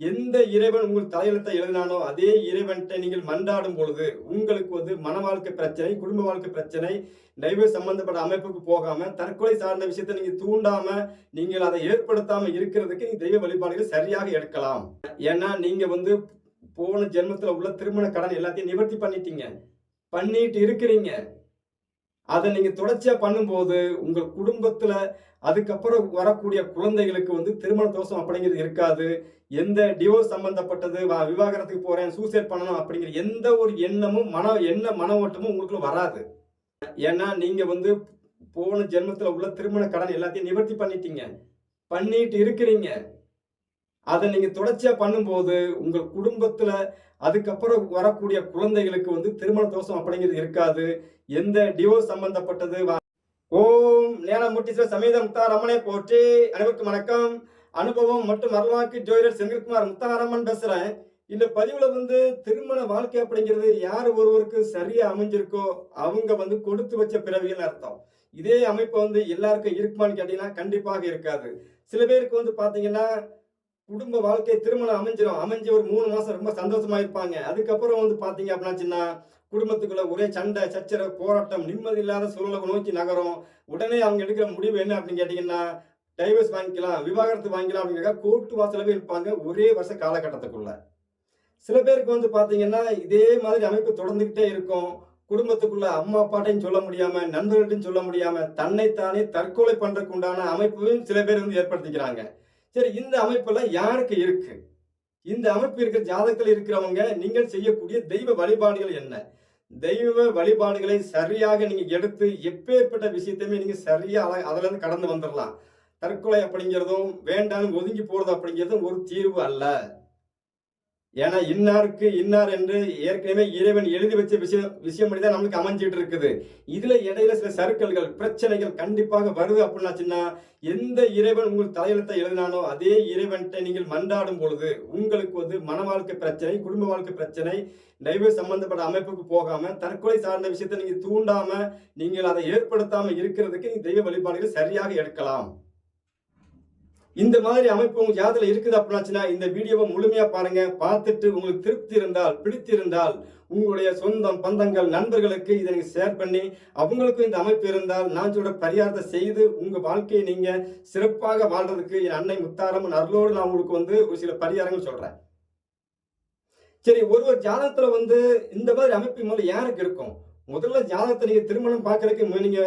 எந்த இறைவன் உங்கள் தலையெழுத்தை எழுதினானோ அதே இறைவன்கிட்ட நீங்கள் மன்றாடும் பொழுது உங்களுக்கு வந்து மன வாழ்க்கை பிரச்சனை குடும்ப வாழ்க்கை பிரச்சனை டைவர்ஸ் சம்பந்தப்பட்ட அமைப்புக்கு போகாம தற்கொலை சார்ந்த விஷயத்தை நீங்க தூண்டாம நீங்கள் அதை ஏற்படுத்தாம இருக்கிறதுக்கு நீங்க தெய்வ வழிபாடுகள் சரியாக எடுக்கலாம். ஏன்னா நீங்க வந்து போன ஜென்மத்துல உள்ள திருமண கடன் எல்லாத்தையும் நிவர்த்தி பண்ணிட்டீங்க. பண்ணிட்டு இருக்கிறீங்க. அதை நீங்கள் தொடர்ச்சியாக பண்ணும்போது உங்கள் குடும்பத்தில் அதுக்கப்புறம் வரக்கூடிய குழந்தைகளுக்கு வந்து திருமண தோஷம் அப்படிங்கிறது இருக்காது. எந்த டிவோர்ஸ் சம்பந்தப்பட்டது வா- விவாகரத்துக்கு போகிறேன் சூசைட் பண்ணணும் அப்படிங்கிற எந்த ஒரு எண்ணமும் மன எண்ண மன ஓட்டமும் உங்களுக்குள்ள வராது. ஏன்னா நீங்கள் வந்து போன ஜென்மத்தில் உள்ள திருமண கடன் எல்லாத்தையும் நிவர்த்தி பண்ணிட்டீங்க. பண்ணிட்டு இருக்கிறீங்க. அதை நீங்கள் தொடர்ச்சியாக பண்ணும்போது உங்கள் குடும்பத்தில் அதுக்கப்புறம் வரக்கூடிய குழந்தைகளுக்கு வந்து திருமண தோஷம் அப்படிங்கிறது இருக்காது. எந்த டிவோர்ஸ் சம்பந்தப்பட்டது? ஓம் நேரம் நேரமுட்டீஸ்வர சமீத முத்தார் அம்மனை போற்றி. அனைவருக்கும் வணக்கம். அனுபவம் மற்றும் வரலாக்கு ஜோதிடர் செந்தில்குமார் முத்தாரம்மன் பேசுகிறேன் இந்த பதிவில் வந்து திருமண வாழ்க்கை அப்படிங்கிறது யார் ஒருவருக்கு சரியாக அமைஞ்சிருக்கோ அவங்க வந்து கொடுத்து வச்ச பிறவிகள் அர்த்தம். இதே அமைப்பு வந்து எல்லாருக்கும் இருக்குமான்னு கேட்டீங்கன்னா கண்டிப்பாக இருக்காது. சில பேருக்கு வந்து பார்த்தீங்கன்னா குடும்ப வாழ்க்கை திருமணம் அமைஞ்சிடும் அமைஞ்சு ஒரு மூணு மாசம் ரொம்ப சந்தோஷமா இருப்பாங்க. அதுக்கப்புறம் வந்து பாத்தீங்க அப்படின்னாச்சுன்னா குடும்பத்துக்குள்ள ஒரே சண்டை சச்சரவு போராட்டம் நிம்மதி இல்லாத சூழலை நோக்கி நகரும். உடனே அவங்க எடுக்கிற முடிவு என்ன அப்படின்னு கேட்டீங்கன்னா டைவர்ஸ் வாங்கிக்கலாம் விவாகரத்து வாங்கிக்கலாம் அப்படிங்கிற கோர்ட்டு வாசலவே இருப்பாங்க ஒரே வருஷ காலகட்டத்துக்குள்ள. சில பேருக்கு வந்து பாத்தீங்கன்னா இதே மாதிரி அமைப்பு தொடர்ந்துகிட்டே இருக்கும். குடும்பத்துக்குள்ள அம்மா அப்பாட்டையும் சொல்ல முடியாம நண்பர்கள்ட்டையும் சொல்ல முடியாம தன்னைத்தானே தற்கொலை பண்றதுக்கு உண்டான அமைப்பையும் சில பேர் வந்து ஏற்படுத்திக்கிறாங்க. சரி இந்த அமைப்பெல்லாம் யாருக்கு இருக்கு? இந்த அமைப்பு இருக்கிற ஜாதகத்தில் இருக்கிறவங்க நீங்கள் செய்யக்கூடிய தெய்வ வழிபாடுகள் என்ன? தெய்வ வழிபாடுகளை சரியாக நீங்க எடுத்து எப்பேற்பட்ட விஷயத்தையுமே நீங்க சரியா அத- அதுல இருந்து கடந்து வந்துடலாம் தற்கொலை அப்படிங்கிறதும் வேண்டாம் ஒதுங்கி போறது அப்படிங்கிறதும் ஒரு தீர்வு அல்ல. ஏன்னா இன்னாருக்கு இன்னார் என்று ஏற்கனவே இறைவன் எழுதி வச்ச விஷயம் விஷயம் தான் நம்மளுக்கு அமைஞ்சிட்டு இருக்குது இதுல இடையில சில சருக்கல்கள் பிரச்சனைகள் கண்டிப்பாக வருது அப்படின்னாச்சுன்னா எந்த இறைவன் உங்கள் தலையெழுத்தை எழுதினாலோ அதே இறைவன்கிட்ட நீங்கள் மன்றாடும் பொழுது உங்களுக்கு வந்து மன வாழ்க்கை பிரச்சனை குடும்ப வாழ்க்கை பிரச்சனை நைவு சம்பந்தப்பட்ட அமைப்புக்கு போகாம தற்கொலை சார்ந்த விஷயத்தை நீங்க தூண்டாம நீங்கள் அதை ஏற்படுத்தாம இருக்கிறதுக்கு நீங்க தெய்வ வழிபாடுகள் சரியாக எடுக்கலாம். இந்த மாதிரி அமைப்பு உங்க ஜாதத்துல இருக்குது அப்படின்னாச்சுன்னா இந்த வீடியோவை முழுமையா பாருங்க. பார்த்துட்டு உங்களுக்கு திருப்தி இருந்தால் பிடித்திருந்தால் உங்களுடைய சொந்தம் பந்தங்கள் நண்பர்களுக்கு இதை நீங்கள் ஷேர் பண்ணி அவங்களுக்கும் இந்த அமைப்பு இருந்தால் நான் சொல்ற பரிகாரத்தை செய்து உங்க வாழ்க்கையை நீங்க சிறப்பாக வாழ்றதுக்கு என் அன்னை முத்தாரம்மன் அருளோடு நான் உங்களுக்கு வந்து ஒரு சில பரிகாரங்கள் சொல்றேன். சரி ஒரு ஒரு ஜாதகத்துல வந்து இந்த மாதிரி அமைப்பு முதல்ல யாருக்கு இருக்கும்? முதல்ல ஜாதகத்தை நீங்க திருமணம் பார்க்கறதுக்கு நீங்க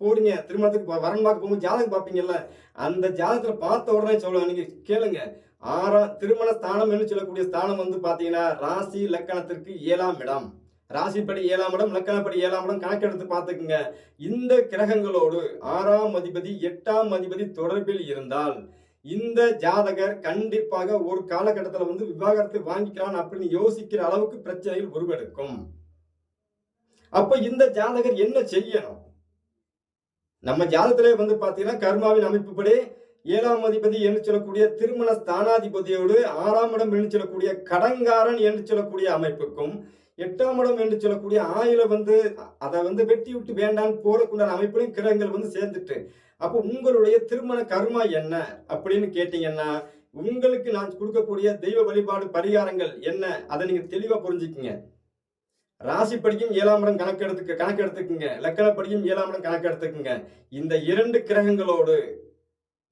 போறீங்க திருமணத்துக்கு பா- பார்க்க போகும்போது ஜாதகம் பார்ப்பீங்கல்ல? அந்த ஜாதகத்தில் பார்த்த உடனே சொல்லுவேன் நீங்கள் கேளுங்க. ஆறாம் திருமண ஸ்தானம் என்று சொல்லக்கூடிய ஸ்தானம் வந்து பார்த்தீங்கன்னா ராசி லக்கணத்திற்கு ஏழாம் இடம். ராசிப்படி ஏழாம் இடம் லக்கணப்படி ஏழாம் இடம் கணக்கெடுத்து பார்த்துக்குங்க. இந்த கிரகங்களோடு ஆறாம் அதிபதி எட்டாம் அதிபதி தொடர்பில் இருந்தால் இந்த ஜாதகர் கண்டிப்பாக ஒரு காலகட்டத்தில் வந்து விவாகரத்தை வாங்கிக்கலாம் அப்படின்னு யோசிக்கிற அளவுக்கு பிரச்சனைகள் உருவெடுக்கும். அப்போ இந்த ஜாதகர் என்ன செய்யணும்? நம்ம ஜாதத்திலே வந்து பார்த்தீங்கன்னா கர்மாவின் அமைப்புப்படி ஏழாம் அதிபதி என்று சொல்லக்கூடிய திருமண ஸ்தானாதிபதியோடு ஆறாம் இடம் என்று சொல்லக்கூடிய கடங்காரன் என்று சொல்லக்கூடிய அமைப்புக்கும் எட்டாம் இடம் என்று சொல்லக்கூடிய ஆயில வந்து அதை வந்து வெட்டி விட்டு வேண்டாம் போறக்குண்டான அமைப்பிலும் கிரகங்கள் வந்து சேர்ந்துட்டு. அப்போ உங்களுடைய திருமண கர்மா என்ன அப்படின்னு கேட்டீங்கன்னா உங்களுக்கு நான் கொடுக்கக்கூடிய தெய்வ வழிபாடு பரிகாரங்கள் என்ன? அதை நீங்க தெளிவா புரிஞ்சுக்குங்க. ராசி படிக்கும் ஏழாம் இடம் கணக்கெடுத்துக்க கணக்கெடுத்துக்குங்க படிக்கும் ஏழாம் இடம் கணக்கெடுத்துக்குங்க இந்த இரண்டு கிரகங்களோடு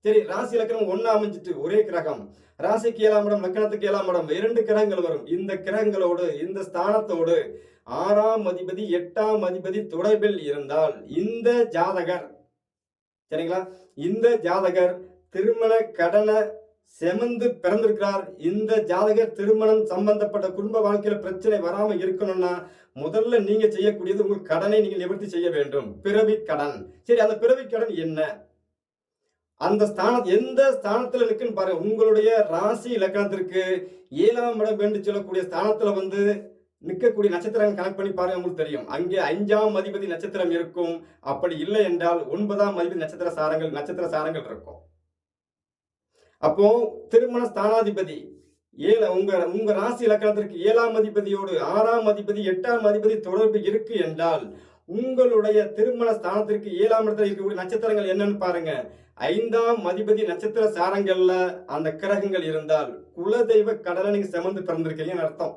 சரி ராசி லக்கணம் ஒன்று அமைஞ்சிட்டு ஒரே கிரகம். ராசிக்கு ஏழாம் இடம் லக்கணத்துக்கு ஏழாம் இடம் இரண்டு கிரகங்கள் வரும். இந்த கிரகங்களோடு இந்த ஸ்தானத்தோடு ஆறாம் அதிபதி எட்டாம் அதிபதி தொடர்பில் இருந்தால் இந்த ஜாதகர் சரிங்களா? இந்த ஜாதகர் திருமண கடனை செமந்து பிறந்திருக்கிறார். இந்த ஜாதகர் திருமணம் சம்பந்தப்பட்ட குடும்ப வாழ்க்கையில பிரச்சனை வராம இருக்கணும்னா முதல்ல நீங்க செய்யக்கூடியது உங்கள் கடனை நீங்கள் நிவர்த்தி செய்ய வேண்டும். பிறவி கடன். சரி அந்த பிறவி கடன் என்ன? அந்த ஸ்தானம் எந்த ஸ்தானத்துல இருக்குன்னு பாருங்க. உங்களுடைய ராசி இலக்கணத்திற்கு ஏழாம் இடம் என்று சொல்லக்கூடிய ஸ்தானத்துல வந்து நிற்கக்கூடிய நட்சத்திரங்கள் கனெக்ட் பண்ணி பாருங்க உங்களுக்கு தெரியும். அங்கே அஞ்சாம் அதிபதி நட்சத்திரம் இருக்கும். அப்படி இல்லை என்றால் ஒன்பதாம் அதிபதி நட்சத்திர சாரங்கள் நட்சத்திர சாரங்கள் இருக்கும். அப்போ திருமண ஸ்தானாதிபதி. ஏழு உங்க உங்க ராசி இலக்கணத்திற்கு ஏழாம் அதிபதியோடு ஆறாம் அதிபதி எட்டாம் அதிபதி தொடர்பு இருக்கு என்றால் உங்களுடைய திருமண ஸ்தானத்திற்கு ஏழாம் இடத்துல இருக்கக்கூடிய நட்சத்திரங்கள் என்னன்னு பாருங்க. ஐந்தாம் அதிபதி நட்சத்திர சாரங்கள்ல அந்த கிரகங்கள் இருந்தால் குலதெய்வ கடலை நீங்க சமந்து பிறந்திருக்கீங்கன்னு அர்த்தம்.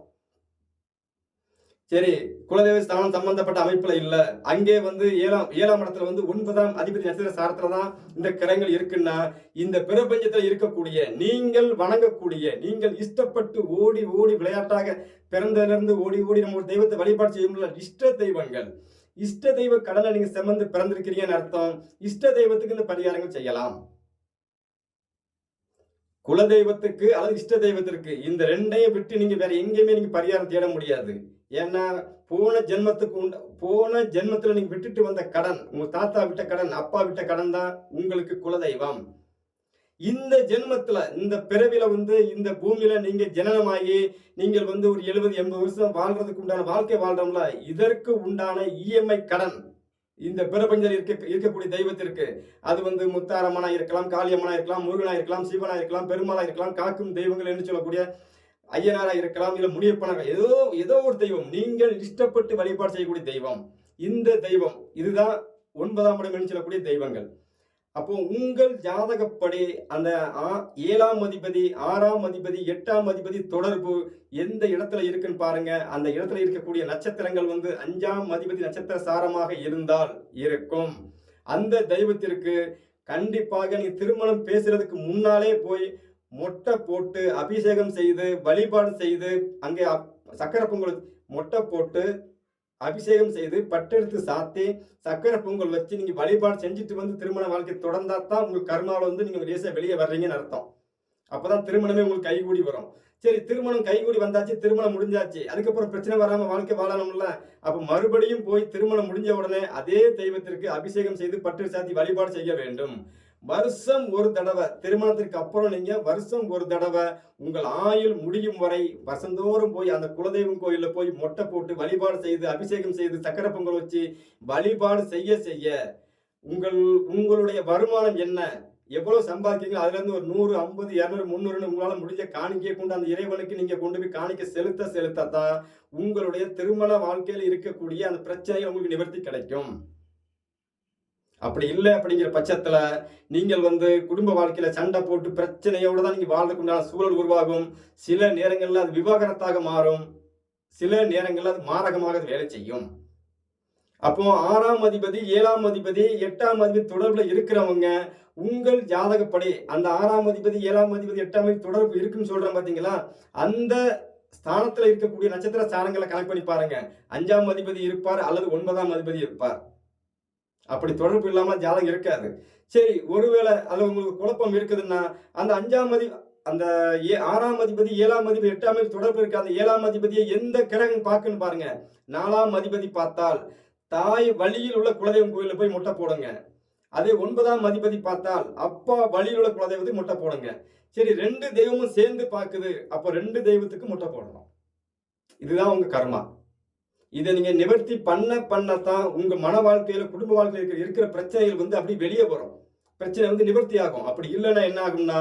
சரி குலதெய்வ ஸ்தானம் சம்பந்தப்பட்ட அமைப்புல இல்ல. அங்கே வந்து ஏழாம் ஏழாம் இடத்துல வந்து ஒன்பதாம் அதிபதி நட்சத்திர சாரத்துல தான் இந்த கிரகங்கள் இருக்குன்னா இந்த பிரபஞ்சத்துல இருக்கக்கூடிய நீங்கள் வணங்கக்கூடிய நீங்கள் இஷ்டப்பட்டு ஓடி ஓடி விளையாட்டாக பிறந்ததிலிருந்து ஓடி ஓடி நம்ம ஒரு தெய்வத்தை வழிபாடு செய்யும்ல இஷ்ட தெய்வங்கள். இஷ்ட தெய்வ கடலை நீங்க சுமந்து பிறந்திருக்கிறீங்கன்னு அர்த்தம். இஷ்ட தெய்வத்துக்கு இந்த பரிகாரங்கள் செய்யலாம். குலதெய்வத்துக்கு அல்லது இஷ்ட தெய்வத்திற்கு இந்த ரெண்டையும் விட்டு நீங்க வேற எங்கேயுமே நீங்க பரிகாரம் தேட முடியாது. ஏன்னா போன ஜென்மத்துக்கு உண்ட போன ஜென்மத்தில் நீங்கள் விட்டுட்டு வந்த கடன் உங்கள் தாத்தா விட்ட கடன் அப்பா விட்ட கடன் தான் உங்களுக்கு குலதெய்வம். இந்த ஜென்மத்தில் இந்த பிறவில வந்து இந்த பூமியில் நீங்கள் ஜனனமாகி நீங்கள் வந்து ஒரு எழுபது எண்பது வருஷம் வாழ்றதுக்கு உண்டான வாழ்க்கை வாழ்றோம்ல இதற்கு உண்டான இஎம்ஐ கடன் இந்த பிரபஞ்சத்தில் இருக்க இருக்கக்கூடிய தெய்வத்திற்கு அது வந்து முத்தாரம்மனா இருக்கலாம் காளியம்மனா இருக்கலாம் முருகனா இருக்கலாம் சிவனா இருக்கலாம் பெருமாளா இருக்கலாம் காக்கும் தெய்வங்கள் என்று சொல்லக்கூடிய ஐயனாரா இருக்கலாம் இல்லை முனியப்பனாக ஏதோ ஏதோ ஒரு தெய்வம். நீங்கள் இஷ்டப்பட்டு வழிபாடு செய்யக்கூடிய தெய்வம். இந்த தெய்வம். இதுதான் ஒன்பதாம் இடம் என்று சொல்லக்கூடிய தெய்வங்கள். அப்போ உங்கள் ஜாதகப்படி அந்த ஆ- ஏழாம் அதிபதி ஆறாம் அதிபதி எட்டாம் அதிபதி தொடர்பு எந்த இடத்துல இருக்குன்னு பாருங்க. அந்த இடத்துல இருக்கக்கூடிய நட்சத்திரங்கள் வந்து அஞ்சாம் அதிபதி நட்சத்திர சாரமாக இருந்தால் இருக்கும். அந்த தெய்வத்திற்கு கண்டிப்பாக நீ திருமணம் பேசுறதுக்கு முன்னாலே போய் மொட்டை போட்டு அபிஷேகம் செய்து வழிபாடு செய்து அங்கே அப்- சக்கரை பொங்கல் மொட்டை போட்டு அபிஷேகம் செய்து பட்டெடுத்து சாத்தி சக்கரை பொங்கல் வச்சு நீங்க வழிபாடு செஞ்சுட்டு வந்து திருமண வாழ்க்கை தொடர்ந்தா தான் உங்க கர்மாவில் வந்து நீங்க லேசா வெளியே வர்றீங்கன்னு அர்த்தம். அப்பதான் திருமணமே உங்களுக்கு கைகூடி வரும். சரி திருமணம் கைகூடி வந்தாச்சு திருமணம் முடிஞ்சாச்சு அதுக்கப்புறம் பிரச்சனை வராம வாழ்க்கை வாழணும்ல அப்ப மறுபடியும் போய் திருமணம் முடிஞ்ச உடனே அதே தெய்வத்திற்கு அபிஷேகம் செய்து பட்டு சாத்தி வழிபாடு செய்ய வேண்டும். வருஷம் ஒரு தடவை. திருமணத்திற்கு அப்புறம் நீங்க வருஷம் ஒரு தடவை உங்கள் ஆயுள் முடியும் வரை வருஷந்தோறும் போய் அந்த குலதெய்வம் கோயில்ல போய் மொட்டை போட்டு வழிபாடு செய்து அபிஷேகம் செய்து சக்கரை பொங்கல் வச்சு வழிபாடு செய்ய செய்ய உங்கள் உங்களுடைய வருமானம் என்ன? எவ்வளவு சம்பாதிக்கிறீங்க அதுலேருந்து ஒரு நூறு ஐம்பது இரநூறு முந்நூறுன்னு உங்களால் முடிஞ்ச காணிக்கையை கொண்டு அந்த இறைவனுக்கு நீங்கள் கொண்டு போய் காணிக்க செலுத்த செலுத்த தான் உங்களுடைய திருமண வாழ்க்கையில் இருக்கக்கூடிய அந்த பிரச்சனைகள் உங்களுக்கு நிவர்த்தி கிடைக்கும். அப்படி இல்லை அப்படிங்கிற பட்சத்தில் நீங்கள் வந்து குடும்ப வாழ்க்கையில் சண்டை போட்டு பிரச்சனையோடு தான் நீங்கள் வாழ்றதுக்குண்டான சூழல் உருவாகும். சில நேரங்களில் அது விவாகரத்தாக மாறும். சில நேரங்களில் அது மாரகமாக அது வேலை செய்யும். அப்போ ஆறாம் அதிபதி ஏழாம் அதிபதி எட்டாம் அதிபதி தொடர்பில் இருக்கிறவங்க உங்கள் ஜாதகப்படி அந்த ஆறாம் அதிபதி ஏழாம் அதிபதி எட்டாம் அதிபதி தொடர்பு இருக்குன்னு சொல்றேன் பார்த்தீங்களா அந்த ஸ்தானத்தில் இருக்கக்கூடிய நட்சத்திர ஸ்தானங்களை கணக்கு பண்ணி பாருங்க. அஞ்சாம் அதிபதி இருப்பார் அல்லது ஒன்பதாம் அதிபதி இருப்பார். அப்படி தொடர்பு இல்லாமல் ஜாதகம் இருக்காது. சரி ஒருவேளை அதில் உங்களுக்கு குழப்பம் இருக்குதுன்னா அந்த அஞ்சாம் அதி அந்த ஏ- ஆறாம் அதிபதி ஏழாம் அதிபதி எட்டாம் அதிபதி தொடர்பு இருக்காது அந்த ஏழாம் அதிபதியை எந்த கிரகம் பார்க்குன்னு பாருங்க. நாலாம் அதிபதி பார்த்தால் தாய் வழியில் உள்ள குலதெய்வம் கோயிலில் போய் முட்டை போடுங்க. அதே ஒன்பதாம் அதிபதி பார்த்தால் அப்பா வழியில் உள்ள குலதெய்வத்தை முட்டை போடுங்க. சரி ரெண்டு தெய்வமும் சேர்ந்து பார்க்குது. அப்போ ரெண்டு தெய்வத்துக்கு முட்டை போடணும். இதுதான் உங்க கர்மா. இதை நீங்கள் நிவர்த்தி பண்ண பண்ணத்தான் உங்கள் மன வாழ்க்கையில் குடும்ப வாழ்க்கையில் இருக்கிற இருக்கிற பிரச்சனைகள் வந்து அப்படி வெளியே வரும். பிரச்சனை வந்து நிவர்த்தி ஆகும் அப்படி இல்லைன்னா என்ன ஆகும்னா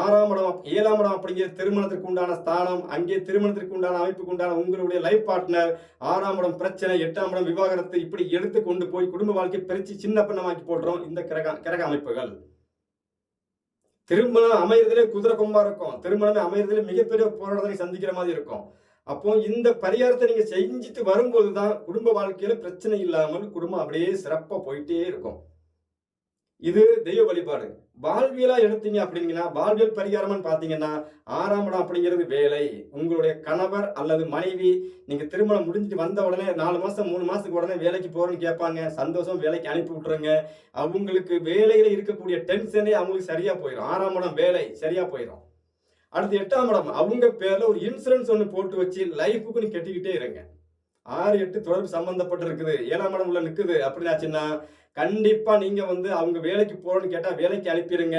ஆறாம் இடம் ஏழாம் இடம் அப்படிங்கிற திருமணத்திற்கு உண்டான ஸ்தானம் அங்கே திருமணத்திற்கு உண்டான அமைப்புக்கு உண்டான உங்களுடைய லைஃப் பார்ட்னர் ஆறாம் இடம் பிரச்சனை எட்டாம் இடம் விவாகரத்து இப்படி எடுத்து கொண்டு போய் குடும்ப வாழ்க்கை பிரித்து சின்ன பின்னமாக்கி போடுறோம் இந்த கிரக கிரக அமைப்புகள். திருமணம் அமையறதுலே குதிரை கொம்பா இருக்கும். திருமணமே அமையறதுலே மிகப்பெரிய போராட்டத்தை சந்திக்கிற மாதிரி இருக்கும். அப்போ இந்த பரிகாரத்தை நீங்க செஞ்சுட்டு வரும்போது தான் குடும்ப வாழ்க்கையில பிரச்சனை இல்லாமல் குடும்பம் அப்படியே சிறப்பா போயிட்டே இருக்கும். இது தெய்வ வழிபாடு. வாழ்வியலா எடுத்தீங்க அப்படிங்கன்னா வாழ்வியல் பரிகாரம்னு பாத்தீங்கன்னா ஆறாம் இடம் அப்படிங்கிறது வேலை. உங்களுடைய கணவர் அல்லது மனைவி நீங்க திருமணம் முடிஞ்சுட்டு வந்த உடனே நாலு மாசம் மூணு மாசத்துக்கு உடனே வேலைக்கு போறேன்னு கேட்பாங்க. சந்தோஷம் வேலைக்கு அனுப்பி விட்டுருங்க. அவங்களுக்கு வேலையில இருக்கக்கூடிய டென்ஷனே அவங்களுக்கு சரியா போயிடும் ஆறாம் இடம் வேலை சரியா போயிடும் அடுத்து எட்டாம் இடம். அவங்க பேர்ல ஒரு இன்சூரன்ஸ் ஒன்று போட்டு வச்சு லைஃபுக்கு நீ கட்டிக்கிட்டே இருங்க. ஆறு எட்டு தொடர்பு சம்பந்தப்பட்டு இருக்குது ஏழாம் இடம் உள்ள அப்படின்னு அப்படின்னாச்சுன்னா கண்டிப்பா நீங்க வந்து அவங்க வேலைக்கு போறோம்னு கேட்டா வேலைக்கு அனுப்பிடுங்க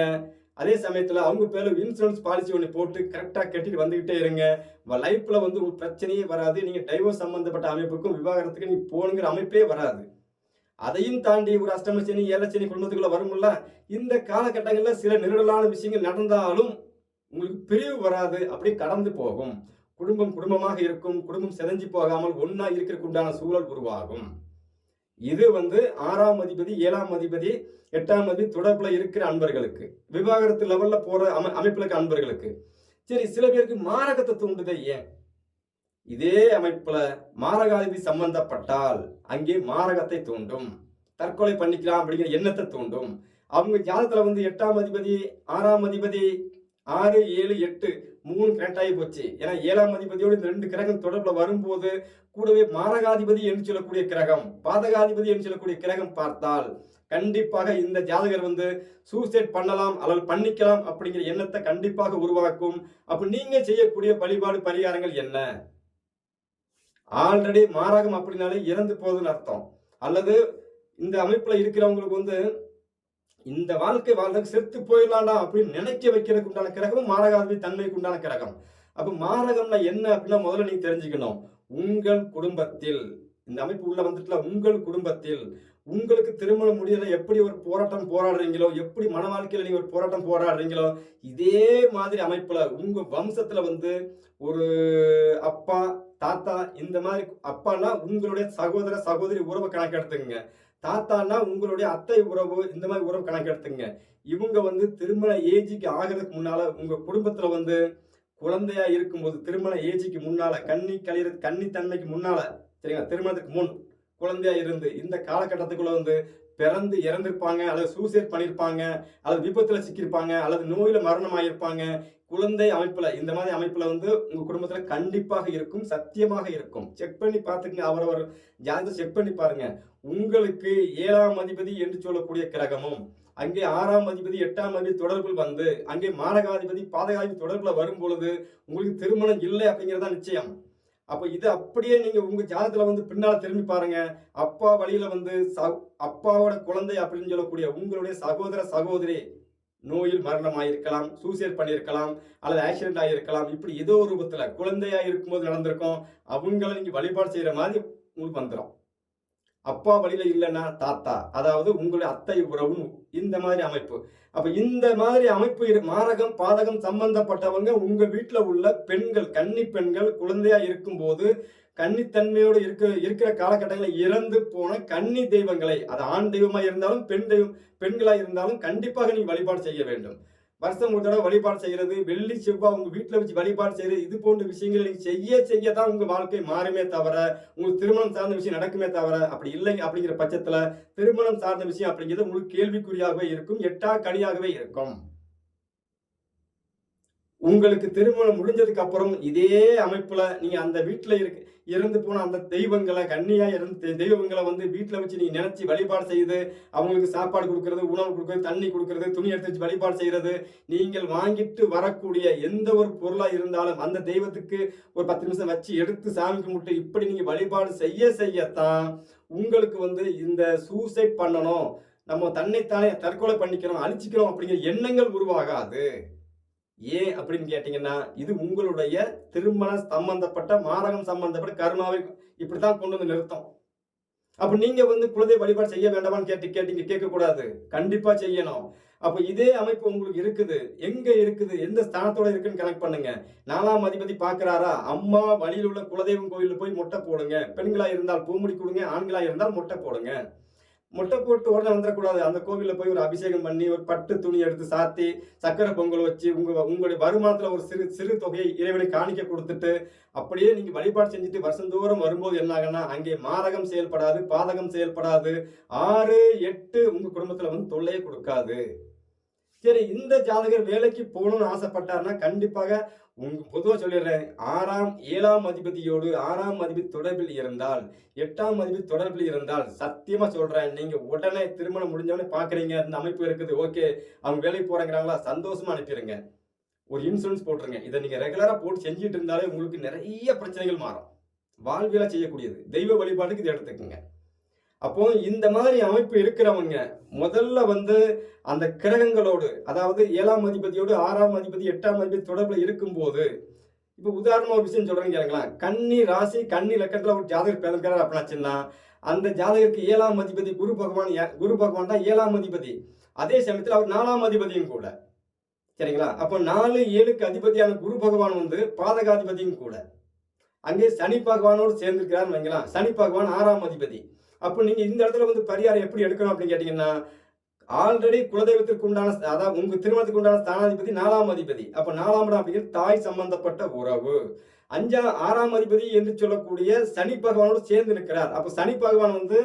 அதே சமயத்தில் அவங்க பேரில் இன்சூரன்ஸ் பாலிசி ஒன்று போட்டு கரெக்டாக கட்டிட்டு வந்துக்கிட்டே இருங்க. லைஃப்பில் வந்து ஒரு பிரச்சனையே வராது. நீங்கள் டைவர்ஸ் சம்மந்தப்பட்ட அமைப்புக்கும் விவாகரத்துக்கு நீ போகணுங்கிற அமைப்பே வராது. அதையும் தாண்டி ஒரு அஷ்டம சனி ஏழை சனி வரும்ல இந்த காலகட்டங்களில் சில நெருடலான விஷயங்கள் நடந்தாலும் உங்களுக்கு பிரிவு வராது அப்படி கடந்து போகும். குடும்பம் குடும்பமாக இருக்கும் குடும்பம் செதஞ்சி போகாமல் ஒன்னா இருக்கிறதுக்கு உண்டான சூழல் உருவாகும். இது வந்து ஆறாம் அதிபதி ஏழாம் அதிபதி எட்டாம் அதிபதி தொடர்புல இருக்கிற அன்பர்களுக்கு விவாகரத்து லெவல்ல போற அமை அமைப்புல இருக்க அன்பர்களுக்கு. சரி சில பேருக்கு மாரகத்தை தூண்டுதே ஏன்? இதே அமைப்புல மாரகாதிபதி சம்பந்தப்பட்டால் அங்கே மாரகத்தை தூண்டும். தற்கொலை பண்ணிக்கலாம் அப்படிங்கிற எண்ணத்தை தூண்டும். அவங்க ஜாதகத்துல வந்து எட்டாம் அதிபதி ஆறாம் அதிபதி ஆறு ஏழு எட்டு மூணு கனெக்ட் ஆகி போச்சு. ஏன்னா ஏழாம் அதிபதியோடு இந்த ரெண்டு கிரகம் தொடர்பில் வரும்போது கூடவே மாரகாதிபதி என்று சொல்லக்கூடிய கிரகம் பாதகாதிபதி என்று சொல்லக்கூடிய கிரகம் பார்த்தால் கண்டிப்பாக இந்த ஜாதகர் வந்து சூசைட் பண்ணலாம் அல்லது பண்ணிக்கலாம் அப்படிங்கிற எண்ணத்தை கண்டிப்பாக உருவாக்கும். அப்போ நீங்க செய்யக்கூடிய வழிபாடு பரிகாரங்கள் என்ன? ஆல்ரெடி மாரகம் அப்படின்னாலே இறந்து போகுதுன்னு அர்த்தம். அல்லது இந்த அமைப்புல இருக்கிறவங்களுக்கு வந்து இந்த வாழ்க்கை வாழ்றதுக்கு செத்து போயிடலாம்டா அப்படின்னு நினைக்க வைக்கிறதுக்கு உண்டான கிரகம் மாரகாதிபதி தன்மைக்கு உண்டான கிரகம். அப்போ மாரகம்னா என்ன அப்படின்னா முதல்ல நீங்க தெரிஞ்சுக்கணும். உங்கள் குடும்பத்தில் இந்த அமைப்பு உள்ள வந்துட்டுல உங்கள் குடும்பத்தில் உங்களுக்கு திருமணம் முடியல எப்படி ஒரு போராட்டம் போராடுறீங்களோ எப்படி மன வாழ்க்கையில் நீங்கள் ஒரு போராட்டம் போராடுறீங்களோ இதே மாதிரி அமைப்பில் உங்கள் வம்சத்தில் வந்து ஒரு அப்பா தாத்தா இந்த மாதிரி அப்பான்னா உங்களுடைய சகோதர சகோதரி உறவை கணக்கெடுத்துங்க தாத்தான்னா உங்களுடைய அத்தை உறவு இந்த மாதிரி உறவு கணக்கெடுத்துங்க. இவங்க வந்து திருமண ஏஜுக்கு ஆகிறதுக்கு முன்னால உங்க குடும்பத்துல வந்து குழந்தையா இருக்கும்போது திருமண ஏஜுக்கு முன்னால கன்னி கழிற கன்னி தன்மைக்கு முன்னால சரிங்களா? திருமணத்துக்கு முன் குழந்தையா இருந்து இந்த காலகட்டத்துக்குள்ள வந்து பிறந்து இறந்திருப்பாங்க அல்லது சூசைட் பண்ணியிருப்பாங்க அல்லது விபத்தில் சிக்கியிருப்பாங்க அல்லது நோயில் மரணமாயிருப்பாங்க. குழந்தை அமைப்பில் இந்த மாதிரி அமைப்பில் வந்து உங்கள் குடும்பத்தில் கண்டிப்பாக இருக்கும் சத்தியமாக இருக்கும். செக் பண்ணி பார்த்துக்கங்க அவரவர் ஜாதகத்தை செக் பண்ணி பாருங்க. உங்களுக்கு ஏழாம் அதிபதி என்று சொல்லக்கூடிய கிரகமும் அங்கே ஆறாம் அதிபதி எட்டாம் அதிபதி தொடர்பில் வந்து அங்கே மாரகாதிபதி பாதகாதிபதி தொடர்பில் வரும் பொழுது உங்களுக்கு திருமணம் இல்லை அப்படிங்கிறதா நிச்சயம். அப்போ இது அப்படியே நீங்கள் உங்கள் ஜாதகத்தில் வந்து பின்னால் திரும்பி பாருங்க. அப்பா வழியில் வந்து ச- அப்பாவோட குழந்தை அப்படின்னு சொல்லக்கூடிய உங்களுடைய சகோதர சகோதரி நோயில் மரணமாயிருக்கலாம் சூசைட் பண்ணியிருக்கலாம் அல்லது ஆக்சிடென்ட் ஆகியிருக்கலாம் இப்படி ஏதோ ஒரு ரூபத்தில் குழந்தையாக இருக்கும்போது நடந்திருக்கும். அவங்கள நீங்கள் வழிபாடு செய்கிற மாதிரி உங்களுக்கு வந்துடும் அப்பா வழியில் இல்லைன்னா தாத்தா அதாவது உங்களுடைய அத்தை உறவும் இந்த மாதிரி அமைப்பு. அப்போ இந்த மாதிரி அமைப்பு இரு- மாரகம் பாதகம் சம்பந்தப்பட்டவங்க உங்கள் வீட்டில் உள்ள பெண்கள் கன்னி பெண்கள் குழந்தையாக இருக்கும்போது கன்னித்தன்மையோடு இருக்க இருக்கிற காலகட்டங்களில் இறந்து போன கன்னி தெய்வங்களை அது ஆண் தெய்வமாக இருந்தாலும் பெண் தெய்வம் பெண்களாக இருந்தாலும் கண்டிப்பாக நீங்கள் வழிபாடு செய்ய வேண்டும். வருஷம் ஒரு தடவை வழிபாடு செய்யறது வெள்ளி செவ்வாய் உங்க வீட்டில் வச்சு வழிபாடு செய்யறது இது போன்ற விஷயங்கள் நீங்க செய்ய செய்ய தான் உங்க வாழ்க்கை மாறுமே தவிர உங்களுக்கு திருமணம் சார்ந்த விஷயம் நடக்குமே தவிர அப்படி இல்லை அப்படிங்கிற பட்சத்துல திருமணம் சார்ந்த விஷயம் அப்படிங்கிறது உங்களுக்கு கேள்விக்குறியாகவே இருக்கும் எட்டா கனியாகவே இருக்கும். உங்களுக்கு திருமணம் முடிஞ்சதுக்கு அப்புறம் இதே அமைப்புல நீங்க அந்த வீட்டுல இருக்கு இறந்து போன அந்த தெய்வங்களை கண்ணியா இருந்து தெய்வங்களை வந்து வீட்டுல வச்சு நீங்க நினைச்சு வழிபாடு செய்து அவங்களுக்கு சாப்பாடு கொடுக்கறது உணவு கொடுக்கறது தண்ணி கொடுக்கறது துணி எடுத்து வச்சு வழிபாடு செய்யறது நீங்கள் வாங்கிட்டு வரக்கூடிய எந்த ஒரு பொருளா இருந்தாலும் அந்த தெய்வத்துக்கு ஒரு பத்து நிமிஷம் வச்சு எடுத்து சாமி கும்பிட்டு இப்படி நீங்க வழிபாடு செய்ய செய்யத்தான் உங்களுக்கு வந்து இந்த சூசைட் பண்ணணும். நம்ம தன்னைத்தானே தற்கொலை பண்ணிக்கணும் அழிச்சிக்கணும் அப்படிங்கிற எண்ணங்கள் உருவாகாது. ஏன் அப்படின்னு கேட்டீங்கன்னா இது உங்களுடைய திருமண சம்பந்தப்பட்ட மாரகம் சம்பந்தப்பட்ட கருமாவை இப்படித்தான் கொண்டு வந்து நிறுத்தம். அப்ப நீங்க வந்து குலதெய்வ வழிபாடு செய்ய வேண்டாமான்னு கேட்டு கேட்டீங்க கேட்க கூடாது கண்டிப்பா செய்யணும். அப்ப இதே அமைப்பு உங்களுக்கு இருக்குது. எங்க இருக்குது? எந்த ஸ்தானத்தோட இருக்குன்னு கனெக்ட் பண்ணுங்க. நாலாம் அதிபதி பாக்குறாரா அம்மா வழியில் உள்ள குலதெய்வம் கோயிலில் போய் மொட்டை போடுங்க. பெண்களா இருந்தால் பூமுடி கொடுங்க ஆண்களா இருந்தால் மொட்டை போடுங்க. மொட்டை போட்டு உடனே வந்துடக்கூடாது அந்த கோவிலில் போய் ஒரு அபிஷேகம் பண்ணி ஒரு பட்டு துணி எடுத்து சாத்தி சக்கரை பொங்கல் வச்சு உங்கள் உங்களுடைய வருமானத்தில் ஒரு சிறு சிறு தொகையை இறைவனை காணிக்க கொடுத்துட்டு அப்படியே நீங்கள் வழிபாடு செஞ்சுட்டு வருஷந்தோறும் வரும்போது என்ன அங்கே மாரகம் செயல்படாது பாதகம் செயல்படாது. ஆறு எட்டு உங்கள் குடும்பத்தில் வந்து தொல்லையே கொடுக்காது. சரி இந்த ஜாதகர் வேலைக்கு போகணும்னு ஆசைப்பட்டாருன்னா கண்டிப்பாக உங்க பொதுவாக சொல்லிடுறேன். ஆறாம் ஏழாம் அதிபதியோடு ஆறாம் அதிபதி தொடர்பில் இருந்தால் எட்டாம் அதிபதி தொடர்பில் இருந்தால் சத்தியமா சொல்றேன் நீங்க உடனே திருமணம் முடிஞ்சவொடனே பாக்குறீங்க இந்த அமைப்பு இருக்குது ஓகே அவங்க வேலைக்கு போறாங்கிறாங்களா சந்தோஷமா அனுப்பிடுங்க. ஒரு இன்சூரன்ஸ் போட்டுருங்க. இதை நீங்க ரெகுலரா போட்டு செஞ்சுட்டு இருந்தாலே உங்களுக்கு நிறைய பிரச்சனைகள் மாறும். வாழ்வியலா செய்யக்கூடியது. தெய்வ வழிபாட்டுக்கு இதை எடுத்துக்கோங்க. அப்போ இந்த மாதிரி அமைப்பு இருக்கிறவங்க முதல்ல வந்து அந்த கிரகங்களோடு அதாவது ஏழாம் அதிபதியோடு ஆறாம் அதிபதி எட்டாம் அதிபதி தொடர்பில் இருக்கும்போது இப்போ உதாரணமாக ஒரு விஷயம் சொல்றேன்னு கேளுங்களேன். கன்னி ராசி கன்னி லக்கத்தில் ஒரு ஜாதகர் பிறந்திருக்காரு அப்படின்னாச்சுன்னா அந்த ஜாதகருக்கு ஏழாம் அதிபதி குரு பகவான் குரு பகவான் தான் ஏழாம் அதிபதி. அதே சமயத்தில் அவர் நாலாம் அதிபதியும் கூட. சரிங்களா? அப்போ நாலு ஏழுக்கு அதிபதியான குரு பகவான் வந்து பாதகாதிபதியும் கூட. அங்கே சனி பகவானோடு சேர்ந்திருக்கிறான்னு வைங்களா சனி பகவான் ஆறாம் அதிபதி. அப்போ நீங்கள் இந்த இடத்துல வந்து பரிகாரம் எப்படி எடுக்கணும் அப்படின்னு கேட்டிங்கன்னா ஆல்ரெடி குலதெய்வத்திற்கு உண்டான அதாவது உங்கள் திருமணத்துக்கு உண்டான ஸ்தானாதிபதி நாலாம் அதிபதி. அப்போ நாலாம் இடம் அப்படிங்கிறது தாய் சம்பந்தப்பட்ட உறவு. அஞ்சாம் ஆறாம் அதிபதி என்று சொல்லக்கூடிய சனி பகவானோடு சேர்ந்து இருக்கிறார் அப்போ சனி பகவான் வந்து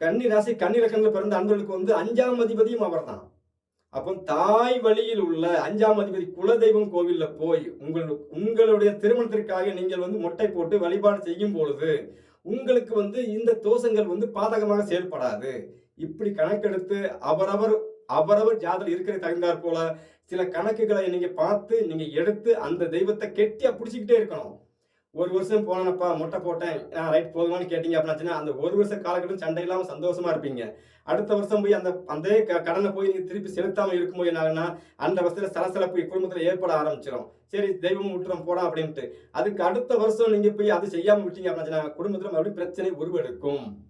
கன்னி ராசி கன்னி பிறந்த அன்பர்களுக்கு வந்து அஞ்சாம் அதிபதியும் அவர்தான். அப்போ தாய் வழியில் உள்ள அஞ்சாம் அதிபதி குலதெய்வம் கோவிலில் போய் உங்கள் உங்களுடைய திருமணத்திற்காக நீங்கள் வந்து மொட்டை போட்டு வழிபாடு செய்யும் பொழுது உங்களுக்கு வந்து இந்த தோஷங்கள் வந்து பாதகமாக செயல்படாது. இப்படி கணக்கெடுத்து அவரவர் அவரவர் ஜாதகம் இருக்கிற தகுந்தாற் போல சில கணக்குகளை நீங்க பார்த்து நீங்க எடுத்து அந்த தெய்வத்தை கெட்டியா பிடிச்சிக்கிட்டே இருக்கணும். ஒரு வருஷம் போனப்பா முட்டை போட்டேன். ரைட் போதுமான்னு கேட்டீங்க அப்படின்னாச்சுன்னா அந்த ஒரு வருஷ காலகட்டம் சண்டை இல்லாமல் சந்தோஷமா இருப்பீங்க. அடுத்த வருஷம் போய் அந்த அந்த க- கடனை போய் நீங்கள் திருப்பி செலுத்தாமல் இருக்கும்போது என்ன அந்த வருஷத்தில் சலசலப்பு குடும்பத்தில் ஏற்பட ஆரம்பிச்சிடும் சரி தெய்வம் விட்டுறோம் போடா அப்படின்ட்டு. அதுக்கு அடுத்த வருஷம் நீங்கள் போய் அது செய்யாமல் விட்டீங்க அப்படின்னா குடும்பத்தில் மறுபடியும் பிரச்சனை உருவெடுக்கும்.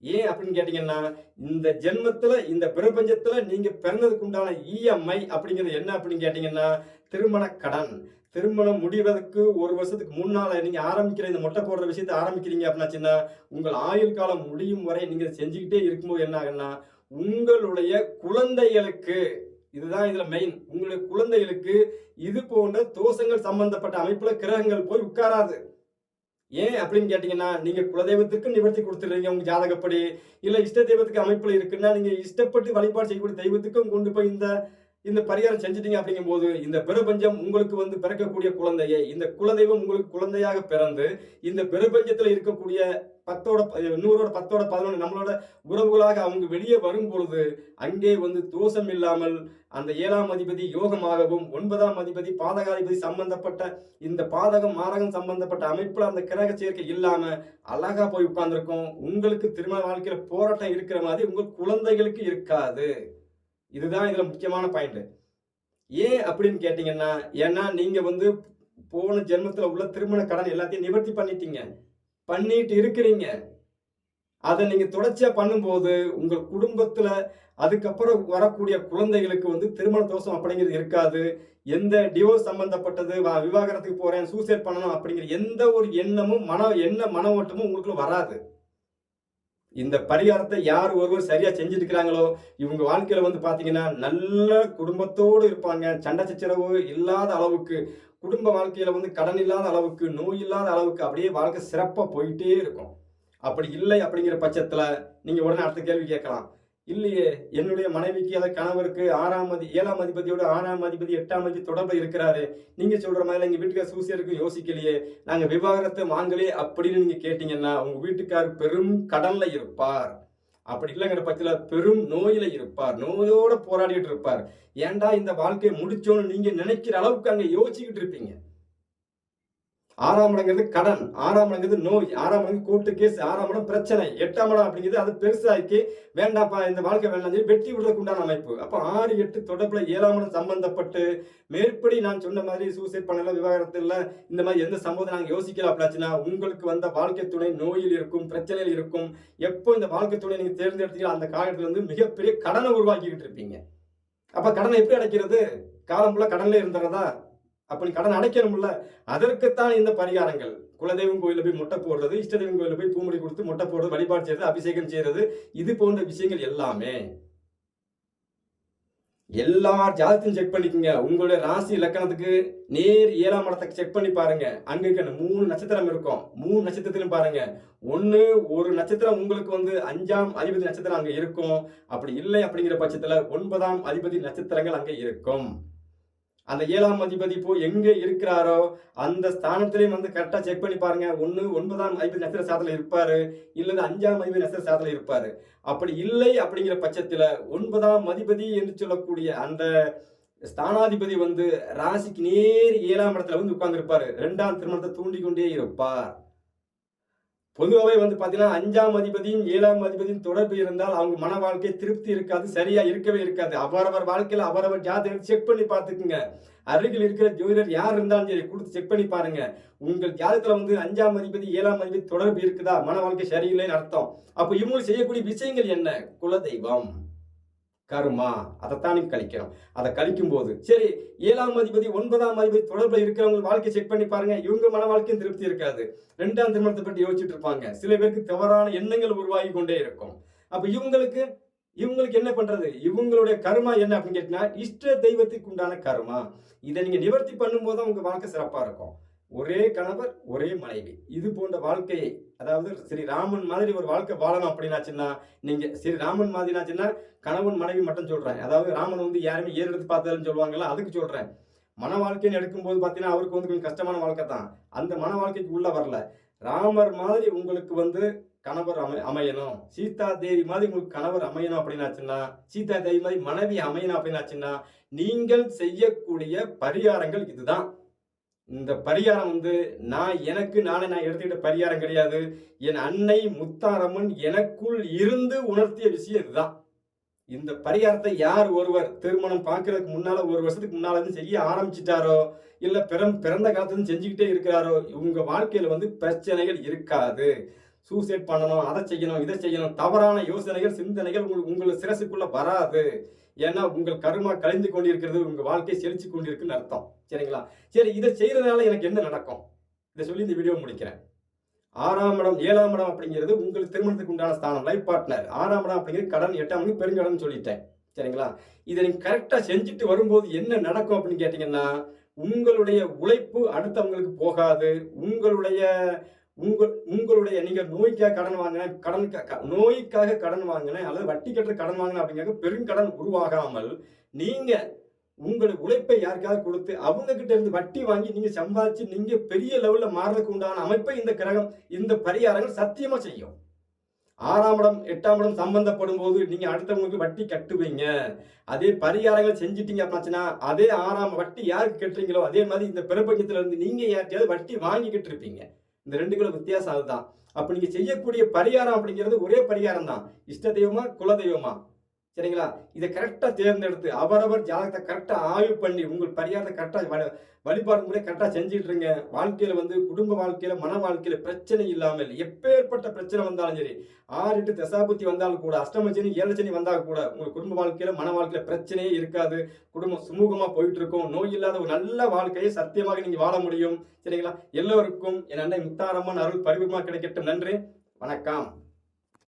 ஏன் அப்படின்னு கேட்டீங்கன்னா இந்த ஜென்மத்துல இந்த பிரபஞ்சத்துல நீங்க பிறந்ததுக்கு உண்டான இஎம்ஐ அப்படிங்கிறது என்ன அப்படின்னு கேட்டீங்கன்னா திருமண கடன். திருமணம் முடிவதற்கு ஒரு வருஷத்துக்கு முன்னால நீங்க ஆரம்பிக்கிற இந்த மொட்டை போடுற விஷயத்தை ஆரம்பிக்கிறீங்க அப்படின்னாச்சுன்னா உங்கள் ஆயுள் காலம் முடியும் வரை நீங்க செஞ்சுக்கிட்டே இருக்கும்போது என்ன ஆகுன்னா உங்களுடைய குழந்தைகளுக்கு இதுதான் இதுல மெயின் உங்களுடைய குழந்தைகளுக்கு இது போன்ற தோஷங்கள் சம்பந்தப்பட்ட அமைப்புல கிரகங்கள் போய் உட்காராது. ஏன் அப்படின்னு கேட்டீங்கன்னா நீங்க குலதெய்வத்துக்கு நிவர்த்தி கொடுத்துருவீங்க உங்க ஜாதகப்படி இல்ல இஷ்ட தெய்வத்துக்கு அமைப்புல இருக்குன்னா நீங்க இஷ்டப்பட்டு வழிபாடு செய்யக்கூடிய தெய்வத்துக்கும் கொண்டு போய் இந்த இந்த பரிகாரம் செஞ்சிட்டீங்க அப்படிங்கும்போது இந்த பிரபஞ்சம் உங்களுக்கு வந்து பிறக்கக்கூடிய குழந்தையை இந்த குலதெய்வம் உங்களுக்கு குழந்தையாக பிறந்து இந்த பெருபஞ்சத்தில் இருக்கக்கூடிய பத்தோட நூறோட பத்தோட பதினொன்று நம்மளோட உறவுகளாக அவங்க வெளியே வரும் பொழுது அங்கே வந்து தோஷம் இல்லாமல் அந்த ஏழாம் அதிபதி யோகமாகவும் ஒன்பதாம் அதிபதி பாதகாதிபதி சம்பந்தப்பட்ட இந்த பாதகம் மாரகம் சம்பந்தப்பட்ட அமைப்பில் அந்த கிரக சேர்க்கை இல்லாம அழகா போய் உட்கார்ந்துருக்கோம். உங்களுக்கு திருமண வாழ்க்கையில் போராட்டம் இருக்கிற மாதிரி உங்கள் குழந்தைகளுக்கு இருக்காது. இதுதான் இதில் முக்கியமான பாயிண்ட்டு ஏன் அப்படின்னு கேட்டிங்கன்னா ஏன்னா நீங்கள் வந்து போன ஜென்மத்தில் உள்ள திருமண கடன் எல்லாத்தையும் நிவர்த்தி பண்ணிட்டீங்க. பண்ணிட்டு இருக்கிறீங்க. அதை நீங்கள் தொடர்ச்சியாக பண்ணும்போது உங்கள் குடும்பத்தில் அதுக்கப்புறம் வரக்கூடிய குழந்தைகளுக்கு வந்து திருமண தோஷம் அப்படிங்கிறது இருக்காது. எந்த டிவோர்ஸ் சம்மந்தப்பட்டது விவாகரத்துக்கு போகிறேன் சூசைட் பண்ணணும் அப்படிங்கிற எந்த ஒரு எண்ணமும் மன எண்ண மன ஓட்டமும் உங்களுக்குள்ள வராது. இந்த பரிகாரத்தை யார் ஒருவர் சரியா செஞ்சுருக்கிறாங்களோ இவங்க வாழ்க்கையில வந்து பாத்தீங்கன்னா நல்ல குடும்பத்தோடு இருப்பாங்க. சண்டை சச்சரவு இல்லாத அளவுக்கு குடும்ப வாழ்க்கையில வந்து கடன் இல்லாத அளவுக்கு நோய் இல்லாத அளவுக்கு அப்படியே வாழ்க்கை சிறப்பாக போயிட்டே இருக்கும். அப்படி இல்லை அப்படிங்கிற பட்சத்தில் நீங்கள் உடனே அடுத்த கேள்வி கேட்கலாம். இல்லையே என்னுடைய மனைவிக்கு அந்த கணவருக்கு ஆறாம் மதி ஏழாம் அதிபதியோட ஆறாம் அதிபதி எட்டாம் அதிபதி தொடர்பு இருக்கிறாரு. நீங்க சொல்ற மாதிரி எங்க வீட்டுக்கார சூசியருக்கு யோசிக்கலையே. நாங்க விவாகரத்தை வாங்கலே அப்படின்னு நீங்க கேட்டீங்கன்னா உங்க வீட்டுக்கார் பெரும் கடல்ல இருப்பார். அப்படி இல்லைங்கிற பட்சத்தில் பெரும் நோயில இருப்பார். நோயோட போராடிட்டு இருப்பார். ஏன்டா இந்த வாழ்க்கையை முடிச்சோன்னு நீங்க நினைக்கிற அளவுக்கு அங்க யோசிச்சுக்கிட்டு இருப்பீங்க. ஆறாம் இடங்கிறது கடன் ஆறாம் இடங்கிறது நோய் ஆறாம் இடம் கூட்டு கேஸ் ஆறாம் இடம் பிரச்சனை எட்டாம் இடம் அப்படிங்கிறது அது பெருசாக்கி வேண்டாப்பா இந்த வாழ்க்கை வேண்டாம் சொல்லி வெட்டி விடுறதுக்கு உண்டான அமைப்பு. அப்போ ஆறு எட்டு தொடர்பில் ஏழாம் இடம் சம்பந்தப்பட்டு மேற்படி நான் சொன்ன மாதிரி சூசைட் பண்ணல விவகாரத்தில் இல்லை இந்த மாதிரி எந்த சம்பவத்தை நாங்கள் யோசிக்கல அப்படின்னாச்சுன்னா உங்களுக்கு வந்த வாழ்க்கை துணை நோயில் இருக்கும் பிரச்சனையில் இருக்கும் எப்போ இந்த வாழ்க்கை துணை நீங்கள் தேர்ந்தெடுத்தீங்களோ அந்த காலகட்டத்தில் வந்து மிகப்பெரிய கடனை உருவாக்கிக்கிட்டு இருப்பீங்க. அப்போ கடனை எப்படி அடைக்கிறது? காலம் ஃபுல்லாக கடனில் இருந்துறதா? அப்படி கடன் அடைக்கணும்ல. அதற்குத்தான் இந்த பரிகாரங்கள். குலதெய்வம் கோயிலில் போய் மொட்டை போடுறது இஷ்டதெய்வம் கோயிலில் போய் பூமுடி கொடுத்து முட்டை போடுறது வழிபாடு செய்யறது அபிஷேகம் செய்யறது இது போன்ற விஷயங்கள் எல்லாமே. எல்லா ஜாதத்தையும் செக் பண்ணிக்கோங்க. உங்களுடைய ராசி இலக்கணத்துக்கு நேர் ஏழாம் இடத்தை செக் பண்ணி பாருங்க. அங்க இருக்க மூணு நட்சத்திரம் இருக்கும். மூணு நட்சத்திரத்திலும் பாருங்க. ஒன்று ஒரு நட்சத்திரம் உங்களுக்கு வந்து அஞ்சாம் அதிபதி நட்சத்திரம் அங்கே இருக்கும். அப்படி இல்லை அப்படிங்கிற பட்சத்தில் ஒன்பதாம் அதிபதி நட்சத்திரங்கள் அங்கே இருக்கும். அந்த ஏழாம் அதிபதி போய் எங்கே இருக்கிறாரோ அந்த ஸ்தானத்திலையும் வந்து கரெக்டாக செக் பண்ணி பாருங்க. ஒன்று ஒன்பதாம் அதிபதி நட்சத்திர சாதத்தில் இருப்பார். இல்லது அஞ்சாம் அதிபதி நட்சத்திர சாதத்தில் இருப்பார். அப்படி இல்லை அப்படிங்கிற பட்சத்தில் ஒன்பதாம் அதிபதி என்று சொல்லக்கூடிய அந்த ஸ்தானாதிபதி வந்து ராசிக்கு நேர் ஏழாம் இடத்துல வந்து உட்கார்ந்துருப்பார். ரெண்டாம் திருமணத்தை தூண்டி கொண்டே இருப்பார். பொதுவாகவே வந்து பார்த்தீங்கன்னா அஞ்சாம் அதிபதியும் ஏழாம் அதிபதியும் தொடர்பு இருந்தால் அவங்க மன வாழ்க்கை திருப்தி இருக்காது சரியா இருக்கவே இருக்காது. அவரவர் வாழ்க்கையில் அவரவர் ஜாதகம் செக் பண்ணி பார்த்துக்குங்க. அருகில் இருக்கிற ஜோதிடர் யார் இருந்தாலும் சரி கொடுத்து செக் பண்ணி பாருங்க. உங்கள் ஜாதகத்தில் வந்து அஞ்சாம் அதிபதி ஏழாம் அதிபதி தொடர்பு இருக்குதா? மன வாழ்க்கை சரியில்லைன்னு அர்த்தம். அப்போ இவங்க செய்யக்கூடிய விஷயங்கள் என்ன? குலதெய்வம். கருமா. அதைத்தான் நீ கழிக்கணும். அதை கழிக்கும் போது சரி ஏழாம் அதிபதி ஒன்பதாம் அதிபதி தொடர்பில் இருக்கிறவங்க வாழ்க்கை செக் பண்ணி பாருங்க. இவங்க மன வாழ்க்கையும் திருப்தி இருக்காது. ரெண்டாம் திருமணத்தை பற்றி யோசிச்சுட்டு இருப்பாங்க. சில பேருக்கு தவறான எண்ணங்கள் உருவாகி கொண்டே இருக்கும். அப்ப இவங்களுக்கு இவங்களுக்கு என்ன பண்றது? இவங்களுடைய கருமா என்ன அப்படின்னு கேட்டினா இஷ்ட தெய்வத்துக்கு உண்டான கருமா. இதை நீங்க நிவர்த்தி பண்ணும்போது தான் உங்க வாழ்க்கை சிறப்பா இருக்கும். ஒரே கணவர் ஒரே மனைவி. இது போன்ற வாழ்க்கையை அதாவது ஸ்ரீ ராமன் மாதிரி ஒரு வாழ்க்கை வாழணும் அப்படின்னாச்சுன்னா நீங்க ஸ்ரீ ராமன் மாதிரினாச்சுன்னா கணவன் மனைவி மட்டும் சொல்றேன். அதாவது ராமன் வந்து யாருமே ஏறு எடுத்து பார்த்ததுன்னு சொல்லுவாங்கல்ல அதுக்கு சொல்றேன். மன வாழ்க்கைன்னு எடுக்கும்போது பார்த்தீங்கன்னா அவருக்கு வந்து கொஞ்சம் கஷ்டமான வாழ்க்கை தான். அந்த மன வாழ்க்கைக்கு உள்ள வரல. ராமர் மாதிரி உங்களுக்கு வந்து கணவர் அமை அமையணும். சீதா தேவி மாதிரி உங்களுக்கு கணவர் அமையணும் அப்படின்னாச்சுன்னா சீதா தேவி மாதிரி மனைவி அமையணும் அப்படின்னாச்சுன்னா நீங்கள் செய்யக்கூடிய பரிகாரங்கள் இதுதான். இந்த பரிகாரம் வந்து நான் எனக்கு நானே நான் எடுத்துக்கிட்ட பரிகாரம் கிடையாது. என் அன்னை முத்தாரம்மன் எனக்குள் இருந்து உணர்த்திய விஷயம் இதுதான். இந்த பரிகாரத்தை யார் ஒருவர் திருமணம் பார்க்கறதுக்கு முன்னால ஒரு வருஷத்துக்கு முன்னால இருந்து செய்ய ஆரம்பிச்சிட்டாரோ இல்லை பிறம் பிறந்த காலத்துல செஞ்சுக்கிட்டே இருக்கிறாரோ உங்க வாழ்க்கையில வந்து பிரச்சனைகள் இருக்காது. சூசைட் பண்ணணும் அதை செய்யணும் இதை செய்யணும். தவறான யோசனைகள் சிந்தனைகள் உங்களுக்கு உங்கள் சிரசுக்குள்ளே வராது. ஏன்னா உங்கள் கருமா கழிந்து கொண்டிருக்கிறது உங்கள் வாழ்க்கையை செழிச்சு கொண்டிருக்குன்னு அர்த்தம். சரிங்களா? சரி இதை செய்கிறதுனால எனக்கு என்ன நடக்கும்? இதை சொல்லி இந்த வீடியோ முடிக்கிறேன். ஆறாம் இடம் ஏழாம் இடம் அப்படிங்கிறது உங்களுக்கு திருமணத்துக்கு உண்டான ஸ்தானம் லைஃப் பார்ட்னர் ஆறாம் இடம் அப்படிங்கிறது கடன் எட்டாம் மணி பெருங்கடன் சொல்லிட்டேன். சரிங்களா? இதை நீங்கள் கரெக்டாக செஞ்சுட்டு வரும்போது என்ன நடக்கும் அப்படின்னு கேட்டிங்கன்னா உங்களுடைய உழைப்பு அடுத்தவங்களுக்கு போகாது. உங்களுடைய உங்கள் உங்களுடைய நீங்கள் நோய்க்காக கடன் வாங்கின கடனுக்காக நோய்க்காக கடன் வாங்கினேன் அல்லது வட்டி கட்டுற கடன் வாங்கின அப்படிங்கிறது பெருங்கடன் உருவாகாமல் நீங்கள் உங்களுடைய உழைப்பை யாருக்காவது கொடுத்து அவங்க கிட்ட இருந்து வட்டி வாங்கி நீங்க சம்பாதிச்சு நீங்க பெரிய லெவல்ல மாறுறதுக்கு உண்டான அமைப்பை இந்த கிரகம் இந்த பரிகாரங்கள் சத்தியமா செய்யும். ஆறாம் இடம் எட்டாம் இடம் சம்பந்தப்படும் போது நீங்க அடுத்தவங்களுக்கு வட்டி கட்டுவீங்க. அதே பரிகாரங்கள் செஞ்சிட்டீங்க அப்படின்னாச்சுன்னா அதே ஆறாம் வட்டி யாருக்கு கட்டுறீங்களோ அதே மாதிரி இந்த பிரபஞ்சத்துல இருந்து நீங்க யார்ட்டையாவது வட்டி வாங்கிக்கிட்டு இருப்பீங்க. இந்த ரெண்டுக்குள்ள வித்தியாசம் அதுதான். அப்ப நீங்க செய்யக்கூடிய பரிகாரம் அப்படிங்கிறது ஒரே பரிகாரம் தான் இஷ்ட தெய்வமா குல தெய்வமா? சரிங்களா? இதை கரெக்டாக தேர்ந்தெடுத்து அவரவர் ஜாதகத்தை கரெக்டாக ஆய்வு பண்ணி உங்கள் பரிகாரத்தை கரெக்டாக வழிபாடு முறை கரெக்டாக செஞ்சுட்டு இருங்க வாழ்க்கையில் வந்து குடும்ப வாழ்க்கையில் மன வாழ்க்கையில் பிரச்சனை இல்லாமல் எப்பேற்பட்ட பிரச்சனை வந்தாலும் சரி ஆறு எட்டு தசாபுத்தி வந்தாலும் கூட அஷ்டமச்சனி ஏழச்சனி வந்தால் கூட உங்கள் குடும்ப வாழ்க்கையில் மன வாழ்க்கையில் பிரச்சனையே இருக்காது. குடும்பம் சுமூகமாக போயிட்டு இருக்கும் நோய் இல்லாத ஒரு நல்ல வாழ்க்கையை சத்தியமாக நீங்கள் வாழ முடியும். சரிங்களா? எல்லோருக்கும் என் அன்னை முத்தாரம்மன் அருள் பரிவுமா கிடைக்கட்டும். நன்றி. வணக்கம்.